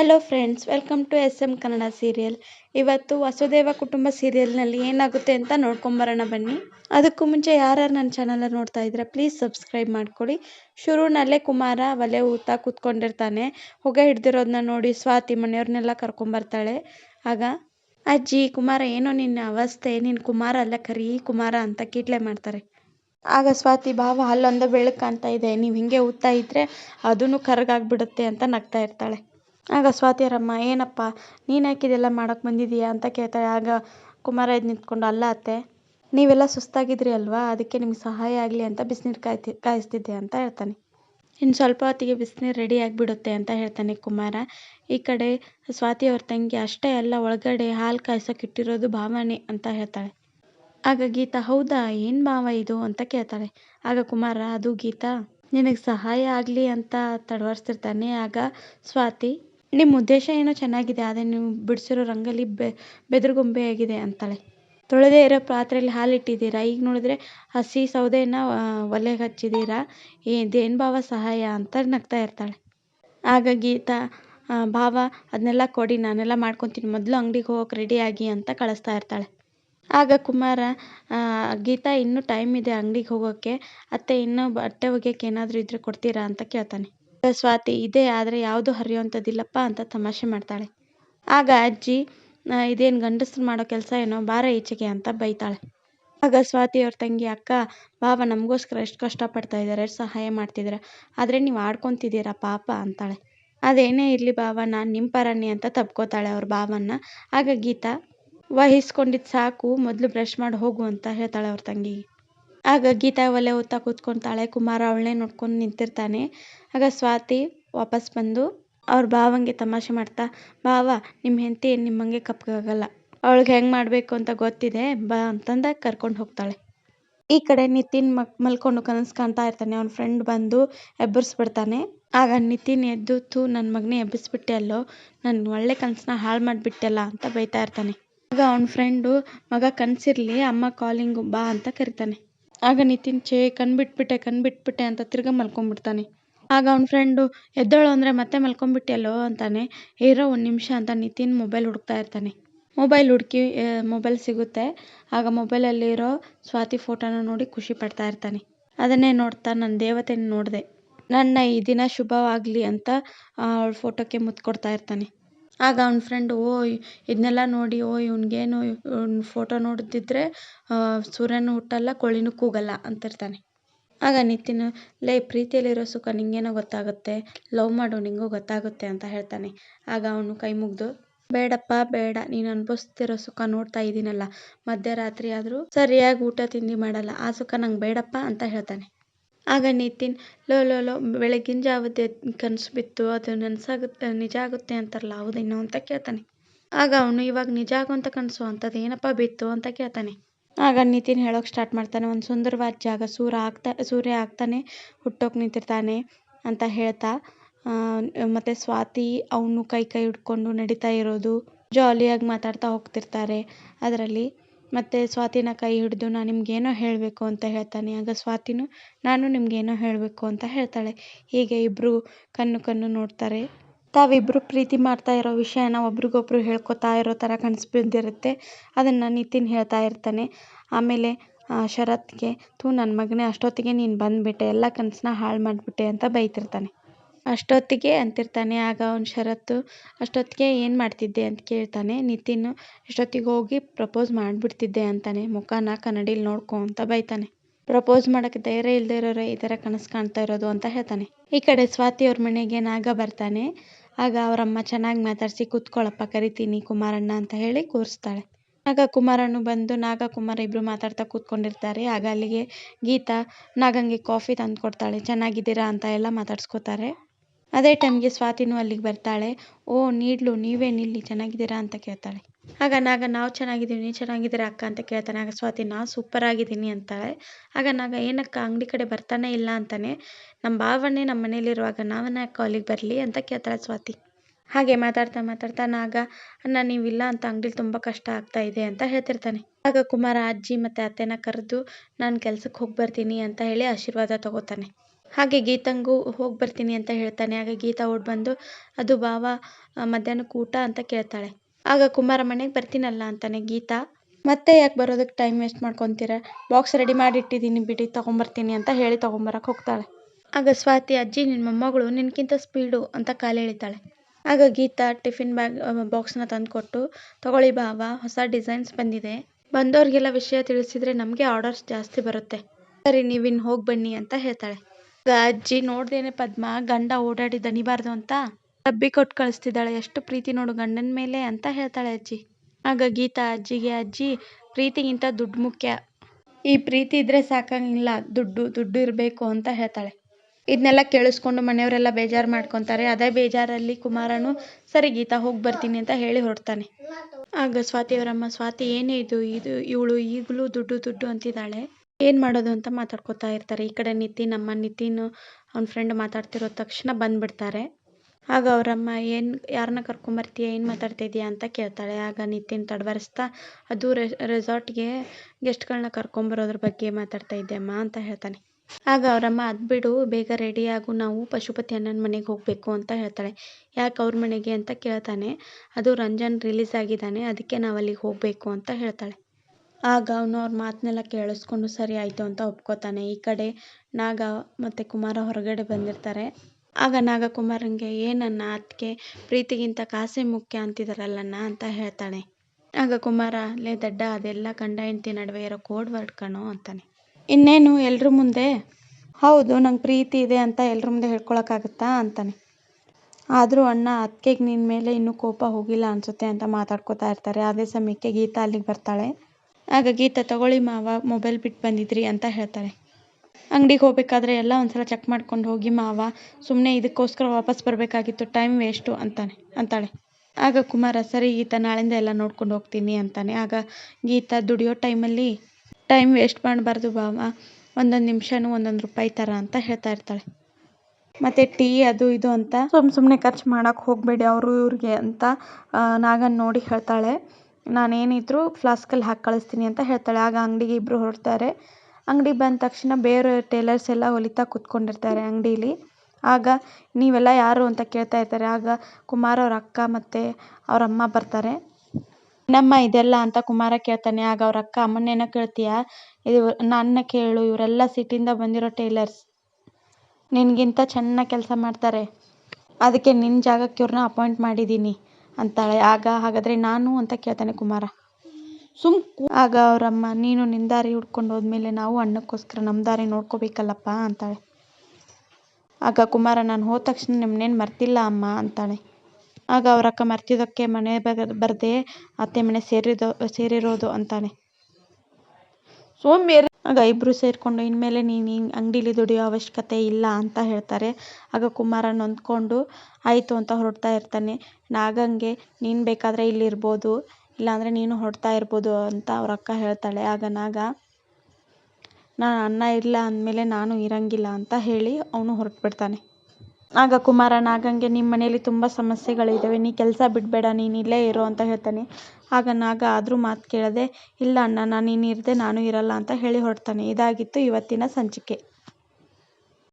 Hello friends welcome to S M Kannada serial ಇವತ್ತು ವಸುದೇವ ಕುಟುಂಬ ಸೀರಿಯಲ್ನಲ್ಲಿ ಏನಾಗುತ್ತೆ ಅಂತ ನೋಡ್ಕೊಂಬರೋಣ ಬನ್ನಿ. ಅದಕ್ಕೂ ಮುಂಚೆ ಯಾರ್ಯಾರು ನನ್ನ ಚಾನಲ್ ನೋಡ್ತಾ ಇದ್ದರೆ ಪ್ಲೀಸ್ ಸಬ್ಸ್ಕ್ರೈಬ್ ಮಾಡ್ಕೊಳ್ಳಿ. ಶುರುನಲ್ಲೇ ಕುಮಾರ ಒಲೆ ಊತ ಕೂತ್ಕೊಂಡಿರ್ತಾನೆ. ಹೊಗೆ ಹಿಡ್ದಿರೋದನ್ನ ನೋಡಿ ಸ್ವಾತಿ ಮನೆಯವ್ರನ್ನೆಲ್ಲ ಕರ್ಕೊಂಬರ್ತಾಳೆ ಆಗ, ಅಜ್ಜಿ, ಕುಮಾರ, ಏನೋ ನಿನ್ನ ಅವಸ್ಥೆ? ನಿನ್ನ ಕುಮಾರ ಅಲ್ಲ ಕರಿ, ಕುಮಾರ ಅಂತ ಕೀಟ್ಲೆ ಮಾಡ್ತಾರೆ. ಆಗ ಸ್ವಾತಿ ಭಾವ ಅಲ್ಲೊಂದು ಬೆಳಕು ಕಾಣ್ತಾ ಇದೆ. ನೀವು ಹಿಂಗೆ ಊದ್ತಾ ಇದ್ದರೆ ಅದೂ ಕರ್ಗಾಗ್ಬಿಡುತ್ತೆ ಅಂತ ನಗ್ತಾ ಇರ್ತಾಳೆ. ಆಗ ಸ್ವಾತಿ ಸ್ವಾತಿಯರಮ್ಮ ಏನಪ್ಪ, ನೀನು ಯಾಕೆ ಇದೆಲ್ಲ ಮಾಡೋಕ್ಕೆ ಬಂದಿದ್ದೀಯಾ ಅಂತ ಕೇಳ್ತಾಳೆ. ಆಗ ಕುಮಾರ ಎದ್ದು ನಿಂತ್ಕೊಂಡು, ಅಲ್ಲ ಅತ್ತೆ, ನೀವೆಲ್ಲ ಸುಸ್ತಾಗಿದ್ರಿ ಅಲ್ವಾ? ಅದಕ್ಕೆ ನಿಮ್ಗೆ ಸಹಾಯ ಆಗಲಿ ಅಂತ ಬಿಸಿನೀರು ಕಾಯ್ತಿ, ಕಾಯಿಸ್ತಿದ್ದೆ, ಅಂತ ಹೇಳ್ತಾನೆ. ಇನ್ನು ಸ್ವಲ್ಪ ಹೊತ್ತಿಗೆ ಬಿಸಿನೀರು ರೆಡಿ ಆಗಿಬಿಡುತ್ತೆ ಅಂತ ಹೇಳ್ತಾನೆ ಕುಮಾರ. ಈ ಕಡೆ ಸ್ವಾತಿ ಅವ್ರ ತಂಗಿ ಅಷ್ಟೇ ಅಲ್ಲ, ಒಳಗಡೆ ಹಾಲು ಕಾಯಿಸೋಕೆ ಇಟ್ಟಿರೋದು ಭಾವನೆ ಅಂತ ಹೇಳ್ತಾಳೆ. ಆಗ ಗೀತಾ, ಹೌದಾ, ಏನು ಭಾವ ಇದು? ಅಂತ ಕೇಳ್ತಾಳೆ. ಆಗ ಕುಮಾರ, ಅದು ಗೀತಾ, ನಿನಗೆ ಸಹಾಯ ಆಗಲಿ ಅಂತ ತಡವರ್ಸ್ತಿರ್ತಾನೆ. ಆಗ ಸ್ವಾತಿ ನಿಮ್ಮ ಉದ್ದೇಶ ಏನೋ ಚೆನ್ನಾಗಿದೆ, ಆದರೆ ನೀವು ಬಿಡಿಸಿರೋ ರಂಗೋಲಿ ಆಗಿದೆ ಅಂತಾಳೆ. ತೊಳೆದೇ ಇರೋ ಪಾತ್ರೆಯಲ್ಲಿ ಹಾಲಿಟ್ಟಿದ್ದೀರಾ? ಈಗ ನೋಡಿದ್ರೆ ಹಸಿ ಸೌದೆಯನ್ನು ಒಲೆಗೆ ಹಚ್ಚಿದ್ದೀರಾ? ಇದೇನು ಭಾವ ಸಹಾಯ ಅಂತ ನಗ್ತಾ ಇರ್ತಾಳೆ. ಆಗ ಗೀತಾ ಭಾವ, ಅದನ್ನೆಲ್ಲ ಕೊಡಿ, ನಾನೆಲ್ಲ ಮಾಡ್ಕೊತೀನಿ. ಮೊದಲು ಅಂಗಡಿಗೆ ಹೋಗೋಕೆ ರೆಡಿಯಾಗಿ ಅಂತ ಕಳಿಸ್ತಾ ಇರ್ತಾಳೆ. ಆಗ ಕುಮಾರ ಗೀತಾ, ಇನ್ನೂ ಟೈಮ್ ಇದೆ ಅಂಗಡಿಗೆ ಹೋಗೋಕ್ಕೆ. ಅತ್ತೆ, ಇನ್ನೂ ಬಟ್ಟೆ ಒಗೆಯೋಕ್ಕೆ ಏನಾದರೂ ಇದ್ದರೆ ಕೊಡ್ತೀರಾ? ಅಂತ ಕೇಳ್ತಾನೆ. ಸ್ವಾತಿ, ಇದೆ, ಆದರೆ ಯಾವುದು ಹರಿಯುವಂಥದ್ದಿಲ್ಲಪ್ಪ ಅಂತ ತಮಾಷೆ ಮಾಡ್ತಾಳೆ. ಆಗ ಅಜ್ಜಿ ಇದೇನು ಗಂಡಸ್ರು ಮಾಡೋ ಕೆಲಸ ಏನೋ ಭಾರ ಈಚೆಗೆ ಅಂತ ಬೈತಾಳೆ. ಆಗ ಸ್ವಾತಿ ಅವ್ರ ತಂಗಿ, ಅಕ್ಕ, ಬಾವ ನಮಗೋಸ್ಕರ ಎಷ್ಟು ಕಷ್ಟಪಡ್ತಾ ಇದ್ದಾರೆ ಸಹಾಯ ಮಾಡ್ತಿದ್ದಾರೆ ಆದರೆ ನೀವು ಆಡ್ಕೊತಿದ್ದೀರಾ ಪಾಪ ಅಂತಾಳೆ. ಅದೇನೇ ಇರಲಿ ಬಾವ, ನಾನು ನಿಮ್ಮ ಪರಾಣಿ ಅಂತ ತಪ್ಕೋತಾಳೆ ಅವ್ರ ಬಾವನ್ನ. ಆಗ ಗೀತಾ ವಹಿಸ್ಕೊಂಡಿದ್ದು ಸಾಕು, ಮೊದಲು ಬ್ರಷ್ ಮಾಡಿ ಹೋಗು ಅಂತ ಹೇಳ್ತಾಳೆ ಅವ್ರ ತಂಗಿಗೆ. ಆಗ ಗೀತಾ ಒಲೆ ಹೊತ್ತಾ ಕೂತ್ಕೊಂತಾಳೆ. ಕುಮಾರ ಅವಳನ್ನೇ ನೋಡ್ಕೊಂಡು ನಿಂತಿರ್ತಾನೆ. ಆಗ ಸ್ವಾತಿ ವಾಪಸ್ ಬಂದು, ಅವ್ರ ಭಾವಂಗೆ ತಮಾಷೆ ಮಾಡ್ತಾ ಭಾವ ನಿಮ್ಮ ಹೆಂಡತಿ ನಿಮ್ಮಂಗೆ ಕಪ್ಪಗಾಗಲ್ಲ ಅವಳಿಗೆ ಹೆಂಗೆ ಮಾಡಬೇಕು ಅಂತ ಗೊತ್ತಿದೆ, ಬಾ ಅಂತಂದು ಕರ್ಕೊಂಡು ಹೋಗ್ತಾಳೆ. ಈ ಕಡೆ ನಿತಿನ್ ಮಕ್ ಮಲ್ಕೊಂಡು ಕನಸು ಕಾಣ್ತಾ ಇರ್ತಾನೆ. ಅವ್ನ ಫ್ರೆಂಡ್ ಬಂದು ಎಬ್ಬರಿಸ್ಬಿಡ್ತಾನೆ. ಆಗ ನಿತಿನ್ ಎದ್ದು ತೂ ನನ್ನ ಮಗನೇ ಎಬ್ಬಿಸ್ಬಿಟ್ಟೆ ಅಲ್ಲೋ ನನ್ನ ಒಳ್ಳೆ ಕನಸನ್ನ ಹಾಳು ಮಾಡಿಬಿಟ್ಟೆಲ್ಲ ಅಂತ ಬೈತಾ ಇರ್ತಾನೆ. ಆಗ ಅವ್ನ ಫ್ರೆಂಡು, ಮಗ ಕನಸಿರ್ಲಿ, ಅಮ್ಮ ಕಾಲಿಂಗು ಬಾ ಅಂತ ಕರಿತಾನೆ. ಆಗ ನಿತಿನ್ ಛೇ ಕಣ್ ಬಿಟ್ಬಿಟ್ಟೆ ಕಣ್ ಬಿಟ್ಬಿಟ್ಟೆ ಅಂತ ತಿರ್ಗಾ ಮಲ್ಕೊಂಡ್ಬಿಡ್ತಾನೆ ಆಗ ಅವ್ನ ಫ್ರೆಂಡು ಎದ್ದೋಳು ಅಂದರೆ ಮತ್ತೆ ಮಲ್ಕೊಂಡ್ಬಿಟ್ಟಿಯಲ್ಲೋ ಅಂತಾನೆ ಇರೋ ಒಂದು ನಿಮಿಷ ಅಂತ ನಿತಿನ್ ಮೊಬೈಲ್ ಹುಡುಕ್ತಾ ಇರ್ತಾನೆ. ಮೊಬೈಲ್ ಹುಡುಕಿ ಮೊಬೈಲ್ ಸಿಗುತ್ತೆ. ಆಗ ಮೊಬೈಲಲ್ಲಿರೋ ಸ್ವಾತಿ ಫೋಟೋನ ನೋಡಿ ಖುಷಿ ಪಡ್ತಾ ಇರ್ತಾನೆ. ಅದನ್ನೇ ನೋಡ್ತಾ ನನ್ನ ದೇವತೆನ ನೋಡಿದೆ. ನನ್ನ ಈ ದಿನ ಶುಭವಾಗಲಿ ಅಂತ ಅವಳ ಫೋಟೋಕ್ಕೆ ಮುತ್ತು ಕೊಡ್ತಾ ಇರ್ತಾನೆ. ಆಗ ಅವ್ನ ಫ್ರೆಂಡು ಓ ಇದನ್ನೆಲ್ಲ ನೋಡಿ ಓ ಇವ್ನಿಗೇನು, ಇವ್ನ ಫೋಟೋ ನೋಡ್ತಿದ್ರೆ ಸೂರ್ಯನೂ ಹುಟ್ಟಲ್ಲ, ಕೋಳಿನೂ ಕೂಗಲ್ಲ, ಅಂತಿರ್ತಾನೆ. ಆಗ ನಿತಿನ್, ಲೇ, ಪ್ರೀತಿಯಲ್ಲಿರೋ ಸುಖ ನಿಂಗೇನೋ ಗೊತ್ತಾಗುತ್ತೆ ಲವ್ ಮಾಡು ನಿಂಗೂ ಗೊತ್ತಾಗುತ್ತೆ, ಅಂತ ಹೇಳ್ತಾನೆ. ಆಗ ಅವನು ಕೈ ಮುಗ್ದು, ಬೇಡಪ್ಪ, ಬೇಡ, ನೀನು ಅನುಭವಿಸ್ತಿರೋ ಸುಖ ನೋಡ್ತಾ ಇದ್ದೀನಲ್ಲ ಮಧ್ಯರಾತ್ರಿ ಆದರೂ ಸರಿಯಾಗಿ ಊಟ ತಿಂಡಿ ಮಾಡಲ್ಲ, ಆ ಸುಖ ನಂಗೆ ಬೇಡಪ್ಪ, ಅಂತ ಹೇಳ್ತಾನೆ. ಆಗ ನಿತಿನ್, ಲೋ ಲೋ ಲೋ, ಬೆಳಗಿನ ಜಾವತ್ತೆ ಕನಸು ಬಿತ್ತು, ಅದು ನನಸಾಗುತ್ತೆ, ನಿಜ ಆಗುತ್ತೆ ಅಂತಾರಲ್ಲ, ಹೌದೇನೋ ಅಂತ ಕೇಳ್ತಾನೆ. ಆಗ ಅವನು ಇವಾಗ ನಿಜ ಆಗುವಂಥ ಕನಸು ಅಂಥದ್ದು ಏನಪ್ಪ ಬಿತ್ತು ಅಂತ ಕೇಳ್ತಾನೆ. ಆಗ ನಿತಿನ್ ಹೇಳೋಕೆ ಸ್ಟಾರ್ಟ್ ಮಾಡ್ತಾನೆ, ಒಂದು ಸುಂದರವಾದ ಜಾಗ ಸೂರ್ಯ ಆಗ್ತಾ, ಸೂರ್ಯ ಆಗ್ತಾನೆ, ಹುಟ್ಟೋಕೆ ನಿಂತಿರ್ತಾನೆ ಅಂತ ಹೇಳ್ತಾ ಮತ್ತು ಸ್ವಾತಿ ಅವನು ಕೈ ಕೈ ಹಿಡ್ಕೊಂಡು ನಡೀತಾ ಇರೋದು ಜಾಲಿಯಾಗಿ ಮಾತಾಡ್ತಾ ಹೋಗ್ತಿರ್ತಾರೆ. ಅದರಲ್ಲಿ ಮತ್ತು ಸ್ವಾತಿನ ಕೈ ಹಿಡಿದು ನಾನು ನಿಮ್ಗೇನೋ ಹೇಳಬೇಕು ಅಂತ ಹೇಳ್ತಾನೆ. ಆಗ ಸ್ವಾತಿನೂ, ನಾನು ನಿಮ್ಗೇನೋ ಹೇಳಬೇಕು ಅಂತ ಹೇಳ್ತಾಳೆ. ಹೀಗೆ ಇಬ್ಬರು ಕಣ್ಣು ಕಣ್ಣು ನೋಡ್ತಾರೆ. ತಾವಿಬ್ಬರು ಪ್ರೀತಿ ಮಾಡ್ತಾ ಇರೋ ವಿಷಯನ ಒಬ್ರಿಗೊಬ್ರು ಹೇಳ್ಕೊತಾ ಇರೋ ಥರ ಕನಸು ಅದನ್ನು ನಿತಿನ್ ಹೇಳ್ತಾ ಇರ್ತಾನೆ. ಆಮೇಲೆ ಶರತ್ಗೆ, ತೂ ನನ್ನ ಮಗನೇ, ಅಷ್ಟೊತ್ತಿಗೆ ನೀನು ಬಂದುಬಿಟ್ಟೆ, ಎಲ್ಲ ಕನಸನ್ನ ಹಾಳು ಮಾಡಿಬಿಟ್ಟೆ ಅಂತ ಬೈತಿರ್ತಾನೆ. ಅಷ್ಟೊತ್ತಿಗೆ ಅಂತಿರ್ತಾನೆ, ಆಗ ಅವ್ನು ಶರತ್ತು ಅಷ್ಟೊತ್ತಿಗೆ ಏನು ಮಾಡ್ತಿದ್ದೆ? ಅಂತ ಕೇಳ್ತಾನೆ. ನಿತಿನ್ ಅಷ್ಟೊತ್ತಿಗೆ ಹೋಗಿ ಪ್ರಪೋಸ್ ಮಾಡಿಬಿಡ್ತಿದ್ದೆ ಅಂತಾನೆ. ಮುಖನ ಕನ್ನಡಿಲಿ ನೋಡ್ಕೊ ಅಂತ ಬೈತಾನೆ. ಪ್ರಪೋಸ್ ಮಾಡೋಕ್ಕೆ ಧೈರ್ಯ ಇಲ್ಲದೆ ಇರೋರೆ ಈ ಥರ ಕನಸು ಕಾಣ್ತಾ ಇರೋದು ಅಂತ ಹೇಳ್ತಾನೆ. ಈ ಕಡೆ ಸ್ವಾತಿ ಅವ್ರ ಮನೆಗೆ ನಾಗ ಬರ್ತಾನೆ. ಆಗ ಅವರಮ್ಮ ಚೆನ್ನಾಗಿ ಮಾತಾಡಿಸಿ ಕೂತ್ಕೊಳ್ಳಪ್ಪ ಕರಿತೀನಿ ಕುಮಾರಣ್ಣ ಅಂತ ಹೇಳಿ ಕೂರಿಸ್ತಾಳೆ. ಆಗ ಕುಮಾರಣ್ಣು ಬಂದು ನಾಗ ಕುಮಾರ ಇಬ್ಬರು ಮಾತಾಡ್ತಾ ಕೂತ್ಕೊಂಡಿರ್ತಾರೆ. ಆಗ ಅಲ್ಲಿಗೆ ಗೀತಾ ನಾಗಂಗೆ ಕಾಫಿ ತಂದು ಕೊಡ್ತಾಳೆ ಚೆನ್ನಾಗಿದ್ದೀರಾ? ಅಂತ ಎಲ್ಲ ಮಾತಾಡ್ಸ್ಕೊತಾರೆ. ಅದೇ ಟೈಮ್ಗೆ ಸ್ವಾತಿನೂ ಅಲ್ಲಿಗೆ ಬರ್ತಾಳೆ. ಓ, ನೀಡ್ಲು, ನೀವೇ ನಿಲ್ಲಿ, ಚೆನ್ನಾಗಿದ್ದೀರಾ ಅಂತ ಕೇಳ್ತಾಳೆ. ಆಗ ನಾಗ, ನಾವು ಚೆನ್ನಾಗಿದ್ದೀವಿ, ನೀವು ಚೆನ್ನಾಗಿದ್ದೀರಾ ಅಕ್ಕ? ಅಂತ ಕೇಳ್ತಾನೆ. ಆಗ ಸ್ವಾತಿ, ನಾ ಸೂಪರ್ ಆಗಿದ್ದೀನಿ ಅಂತಾಳೆ. ಆಗ ನಾಗ, ಏನಕ್ಕ, ಅಂಗಡಿ ಕಡೆ ಬರ್ತಾನೆ ಇಲ್ಲ ಅಂತಾನೆ. ನಮ್ಮ ಭಾವನೆ ನಮ್ಮ ಮನೇಲಿರುವಾಗ ನಾವನ್ನ ಅಕ್ಕ ಅಲ್ಲಿಗೆ ಬರಲಿ? ಅಂತ ಕೇಳ್ತಾಳೆ ಸ್ವಾತಿ. ಹಾಗೆ ಮಾತಾಡ್ತಾ ಮಾತಾಡ್ತಾ ನಾಗ, ಅಣ್ಣ, ನೀವಿಲ್ಲ ಅಂತ ಅಂಗಡಿಲಿ ತುಂಬ ಕಷ್ಟ ಆಗ್ತಾ ಇದೆ ಅಂತ ಹೇಳ್ತಿರ್ತಾನೆ. ಆಗ ಕುಮಾರ ಅಜ್ಜಿ ಮತ್ತು ಅತ್ತೆನ ಕರೆದು, ನಾನು ಕೆಲ್ಸಕ್ಕೆ ಹೋಗಿ ಬರ್ತೀನಿ ಅಂತ ಹೇಳಿ ಆಶೀರ್ವಾದ ತಗೋತಾನೆ. ಹಾಗೆ ಗೀತಂಗೂ ಹೋಗಿ ಬರ್ತೀನಿ ಅಂತ ಹೇಳ್ತಾನೆ. ಆಗ ಗೀತಾ ಓಡ್ ಬಂದು, ಅದು ಬಾವ ಮಧ್ಯಾಹ್ನಕ್ಕೆ ಊಟ ಅಂತ ಕೇಳ್ತಾಳೆ. ಆಗ ಕುಮಾರ ಮನೆಗೆ ಬರ್ತೀನಲ್ಲ ಅಂತಾನೆ ಗೀತಾ. ಮತ್ತೆ ಯಾಕೆ ಬರೋದಕ್ಕೆ ಟೈಮ್ ವೇಸ್ಟ್ ಮಾಡ್ಕೊತೀರ? ಬಾಕ್ಸ್ ರೆಡಿ ಮಾಡಿ ಇಟ್ಟಿದ್ದೀನಿ ಬಿಡಿ, ತೊಗೊಂಬರ್ತೀನಿ ಅಂತ ಹೇಳಿ ತೊಗೊಂಬರಕ್ಕೆ ಹೋಗ್ತಾಳೆ. ಆಗ ಸ್ವಾತಿ, ಅಜ್ಜಿ ನಿನ್ನ ಮೊಮ್ಮಗಳು ನಿನ್ಕಿಂತ ಸ್ಪೀಡು ಅಂತ ಕಾಲು ಆಗ ಗೀತಾ ಟಿಫಿನ್ ಬ್ಯಾಗ್ ಬಾಕ್ಸ್ನ ತಂದುಕೊಟ್ಟು, ತಗೊಳ್ಳಿ ಬಾವ, ಹೊಸ ಡಿಸೈನ್ಸ್ ಬಂದಿದೆ. ಬಂದವ್ರಿಗೆಲ್ಲ ವಿಷಯ ತಿಳಿಸಿದರೆ ನಮಗೆ ಆರ್ಡರ್ಸ್ ಜಾಸ್ತಿ ಬರುತ್ತೆ. ಸರಿ ನೀವಿನ್ನು ಹೋಗಿ ಬನ್ನಿ ಅಂತ ಹೇಳ್ತಾಳೆ. ಅಜ್ಜಿ ನೋಡ್ದೇನೆ ಪದ್ಮ, ಗಂಡ ಓಡಾಡಿ ದಣಿಬಾರ್ದು ಅಂತ? ಡಬ್ಬಿ ಕೊಟ್ಟು ಕಳಿಸ್ತಿದ್ದಾಳೆ, ಎಷ್ಟು ಪ್ರೀತಿ ನೋಡು ಗಂಡನ ಮೇಲೆ ಅಂತ ಹೇಳ್ತಾಳೆ ಅಜ್ಜಿ. ಆಗ ಗೀತಾ ಅಜ್ಜಿಗೆ, ಅಜ್ಜಿ, ಪ್ರೀತಿಗಿಂತ ದುಡ್ಡು ಮುಖ್ಯ. ಈ ಪ್ರೀತಿ ಇದ್ರೆ ಸಾಕಾಗಿಲ್ಲ ದುಡ್ಡು ದುಡ್ಡು ಇರಬೇಕು ಅಂತ ಹೇಳ್ತಾಳೆ. ಇದನ್ನೆಲ್ಲ ಕೇಳಿಸ್ಕೊಂಡು ಮನೆಯವರೆಲ್ಲ ಬೇಜಾರು ಮಾಡ್ಕೊತಾರೆ. ಅದೇ ಬೇಜಾರಲ್ಲಿ ಕುಮಾರನು, ಸರಿ ಗೀತಾ, ಹೋಗಿ ಬರ್ತೀನಿ ಅಂತ ಹೇಳಿ ಹೊರಡ್ತಾನೆ. ಆಗ ಸ್ವಾತಿ ಅವರಮ್ಮ, ಸ್ವಾತಿ, ಏನೇ ಇದು? ಇದು ಇವಳು ಈಗಲೂ ದುಡ್ಡು ದುಡ್ಡು ಅಂತಿದ್ದಾಳೆ. ಏನು ಮಾಡೋದು ಅಂತ ಮಾತಾಡ್ಕೊತಾ ಇರ್ತಾರೆ. ಈ ಕಡೆ ನಿತಿನ್ ಅಮ್ಮ ನಿತಿನ್ ಅವ್ನ ಫ್ರೆಂಡ್ ಮಾತಾಡ್ತಿರೋ ತಕ್ಷಣ ಬಂದ್ಬಿಡ್ತಾರೆ. ಆಗ ಅವರಮ್ಮ, ಏನು ಯಾರನ್ನ ಕರ್ಕೊಂಬರ್ತೀಯ? ಏನು ಇದೀಯಾ? ಅಂತ ಕೇಳ್ತಾಳೆ. ಆಗ ನಿತಿನ್ ತಡವರಿಸ್ತಾ, ಅದು ರೆಸಾರ್ಟ್ಗೆ ಗೆಸ್ಟ್ಗಳನ್ನ ಕರ್ಕೊಂಬರೋದ್ರ ಬಗ್ಗೆ ಮಾತಾಡ್ತಾ ಇದ್ದೆ ಅಮ್ಮ ಅಂತ ಹೇಳ್ತಾನೆ. ಆಗ ಅವರಮ್ಮ, ಅದು ಬಿಡು, ಬೇಗ ರೆಡಿ ಆಗು, ನಾವು ಪಶುಪತಿ ಅಣ್ಣನ ಮನೆಗೆ ಹೋಗಬೇಕು, ಅಂತ ಹೇಳ್ತಾಳೆ. ಯಾಕೆ ಅವ್ರ ಮನೆಗೆ ಅಂತ ಕೇಳ್ತಾನೆ. ಅದು ರಂಜನ್ ರಿಲೀಸ್ ಆಗಿದ್ದಾನೆ. ಅದಕ್ಕೆ ನಾವು ಅಲ್ಲಿಗೆ ಹೋಗಬೇಕು ಅಂತ ಹೇಳ್ತಾಳೆ. ಆಗ ಅವನು ಅವ್ರ ಮಾತನ್ನೆಲ್ಲ ಕೇಳಿಸ್ಕೊಂಡು, ಸರಿ ಆಯಿತು ಅಂತ ಒಪ್ಕೋತಾನೆ. ಈ ಕಡೆ ನಾಗ ಮತ್ತು ಕುಮಾರ ಹೊರಗಡೆ ಬಂದಿರ್ತಾರೆ. ಆಗ ನಾಗ ಕುಮಾರನಿಗೆ ಏನನ್ನ ಅದಕ್ಕೆ ಪ್ರೀತಿಗಿಂತ ಕಾಸೆ ಮುಖ್ಯ ಅಂತಿದಾರಲ್ಲಣ್ಣ? ಅಂತ ಹೇಳ್ತಾನೆ. ಆಗ ಕುಮಾರ ಲೇ ದಡ್ಡ, ಅದೆಲ್ಲ ಗಂಡ ಹೆಂಡತಿ ನಡುವೆ ಇರೋ ಕೋಡ್ ವರ್ಡ್ ಕಣೋ ಅಂತಾನೆ. ಇನ್ನೇನು? ಎಲ್ರ ಮುಂದೆ? ಹೌದು, ನಂಗೆ ಪ್ರೀತಿ ಇದೆ ಅಂತ ಎಲ್ರ ಮುಂದೆ ಹೇಳ್ಕೊಳಕ್ಕಾಗತ್ತಾ? ಅಂತಾನೆ. ಆದರೂ ಅಣ್ಣ ಅತ್ತಿಗೆಗೆ ನಿನ್ನ ಮೇಲೆ ಇನ್ನೂ ಕೋಪ ಹೋಗಿಲ್ಲ ಅನಿಸುತ್ತೆ ಅಂತ ಮಾತಾಡ್ಕೋತಾ ಇರ್ತಾರೆ. ಅದೇ ಸಮಯಕ್ಕೆ ಗೀತಾ ಅಲ್ಲಿಗೆ ಬರ್ತಾಳೆ. ಆಗ ಗೀತಾ, ತಗೊಳ್ಳಿ ಮಾವ, ಮೊಬೈಲ್ ಬಿಟ್ಟು ಬಂದಿದ್ರಿ ಅಂತ ಹೇಳ್ತಾರೆ. ಅಂಗಡಿಗೆ ಹೋಗ್ಬೇಕಾದ್ರೆ ಎಲ್ಲ ಒಂದ್ಸಲ ಚೆಕ್ ಮಾಡ್ಕೊಂಡು ಹೋಗಿ, ಮಾವ ಸುಮ್ಮನೆ ಇದಕ್ಕೋಸ್ಕರ ವಾಪಸ್ ಬರಬೇಕಾಗಿತ್ತು, ಟೈಮ್ ವೇಸ್ಟು ಅಂತಾನೆ, ಅಂತಾಳೆ. ಆಗ ಕುಮಾರ, ಸರಿ ಗೀತಾ ನಾಳೆಯಿಂದ ಎಲ್ಲ ನೋಡ್ಕೊಂಡು ಹೋಗ್ತೀನಿ ಅಂತಾನೆ. ಆಗ ಗೀತ, ದುಡಿಯೋ ಟೈಮಲ್ಲಿ ಟೈಮ್ ವೇಸ್ಟ್ ಮಾಡಬಾರ್ದು ಬಾವ ಒಂದೊಂದು ನಿಮಿಷನೂ ಒಂದೊಂದು ರೂಪಾಯಿ ಥರ ಅಂತ ಹೇಳ್ತಾ ಇರ್ತಾಳೆ. ಮತ್ತು ಟೀ, ಅದು ಇದು ಅಂತ ಸುಮ್ಮ ಸುಮ್ಮನೆ ಖರ್ಚು ಮಾಡೋಕ್ಕೆ ಹೋಗಬೇಡಿ, ಅವರು ಇವ್ರಿಗೆ ಅಂತ ನಾಗನ್ ನೋಡಿ ಹೇಳ್ತಾಳೆ. ನಾನೇನಿದ್ರು ಫ್ಲಾಸ್ಕಲ್ಲಿ ಹಾಕಿ ಕಳಿಸ್ತೀನಿ ಅಂತ ಹೇಳ್ತಾಳೆ. ಆಗ ಅಂಗಡಿಗೆ ಇಬ್ಬರು ಹೊರಡ್ತಾರೆ. ಅಂಗಡಿಗೆ ಬಂದ ತಕ್ಷಣ ಬೇರೆ ಟೇಲರ್ಸ್ ಎಲ್ಲ ಹೊಲಿತಾ ಕೂತ್ಕೊಂಡಿರ್ತಾರೆ ಅಂಗಡೀಲಿ. ಆಗ ನೀವೆಲ್ಲ ಯಾರು ಅಂತ ಕೇಳ್ತಾ ಇರ್ತಾರೆ. ಆಗ ಕುಮಾರ್ ಅವ್ರ ಅಕ್ಕ ಮತ್ತು ಅವ್ರ ಅಮ್ಮ ಬರ್ತಾರೆ. ಏನಮ್ಮ ಇದೆಲ್ಲ ಅಂತ ಕುಮಾರ ಕೇಳ್ತಾನೆ. ಆಗ ಅವ್ರ ಅಕ್ಕ ಅಮ್ಮನ್ನೇನೋ ಕೇಳ್ತೀಯಾ? ಇದು ನನ್ನ ಕೇಳು, ಇವರೆಲ್ಲ ಸಿಟಿಯಿಂದ ಬಂದಿರೋ ಟೇಲರ್ಸ್. ನಿನಗಿಂತ ಚೆನ್ನಾಗಿ ಕೆಲಸ ಮಾಡ್ತಾರೆ. ಅದಕ್ಕೆ ನಿನ್ನ ಜಾಗಕ್ಕೆ ಇವ್ರನ್ನ ಅಪಾಯಿಂಟ್ ಮಾಡಿದ್ದೀನಿ. ಅಂತಾಳೆ. ಆಗ ಹಾಗಾದ್ರೆ ನಾನು ಅಂತ ಕೇಳ್ತಾನೆ ಕುಮಾರ. ಸುಮ್ ಆಗ ಅವರಮ್ಮ, ನೀನು ನಿನ್ನ ದಾರಿ ಹುಡ್ಕೊಂಡು ಹೋದ್ಮೇಲೆ ನಾವು ಅಣ್ಣಕ್ಕೋಸ್ಕರ ನಮ್ಮ ದಾರಿ ನೋಡ್ಕೋಬೇಕಲ್ಲಪ್ಪ ಅಂತಾಳೆ. ಆಗ ಕುಮಾರ, ನಾನು ಹೋದ ತಕ್ಷಣ ನಿಮ್ಮನ್ನೇನು ಮರ್ತಿಲ್ಲ ಅಮ್ಮ ಅಂತಾಳೆ. ಆಗ ಅವ್ರ ಅಕ್ಕ ಮರ್ತಿದ್ದಕ್ಕೆ ಮನೆ ಬರದೆ ಅತ್ತೆ ಮನೆ ಸೇರಿದೋ ಸೇರಿರೋದು ಅಂತಾನೆ ಸೋಂಬೇರಿ ಆಗ ಇಬ್ಬರು ಸೇರಿಕೊಂಡು, ಇನ್ಮೇಲೆ ನೀನು ಅಂಗಡೀಲಿ ದುಡಿಯೋ ಅವಶ್ಯಕತೆ ಇಲ್ಲ ಅಂತ ಹೇಳ್ತಾರೆ. ಆಗ ಕುಮಾರ ನೊಂದ್ಕೊಂಡು, ಆಯಿತು ಅಂತ ಹೊರಡ್ತಾ ಇರ್ತಾನೆ. ನಾಗಂಗೆ ನೀನು ಬೇಕಾದರೆ ಇಲ್ಲಿರ್ಬೋದು ಇಲ್ಲಾಂದರೆ ನೀನು ಹೊರಡ್ತಾ ಇರ್ಬೋದು ಅಂತ ಅವ್ರ ಅಕ್ಕ ಹೇಳ್ತಾಳೆ. ಆಗ ನಾಗ, ನಾನು ಅಣ್ಣ ಇಲ್ಲ ಅಂದಮೇಲೆ ನಾನು ಇರಂಗಿಲ್ಲ ಅಂತ ಹೇಳಿ ಅವನು ಹೊರಟ್ಬಿಡ್ತಾನೆ. ಆಗ ಕುಮಾರ ನಾಗಂಗೆ ನಿಮ್ಮ ಮನೇಲಿ ತುಂಬ ಸಮಸ್ಯೆಗಳಿದ್ದಾವೆ ನೀ ಕೆಲಸ ಬಿಡಬೇಡ, ನೀನು ಇಲ್ಲೇ ಇರು ಅಂತ ಹೇಳ್ತಾನೆ. ಆಗ ನಾಗ ಆದರೂ ಮಾತು ಕೇಳದೆ, ಇಲ್ಲ ಅಣ್ಣ, ನಾನು ನೀನು ಇರದೆ, ನಾನು ಇರಲ್ಲ ಅಂತ ಹೇಳಿ ಹೊರಡ್ತಾನೆ. ಇದಾಗಿತ್ತು ಇವತ್ತಿನ ಸಂಚಿಕೆ.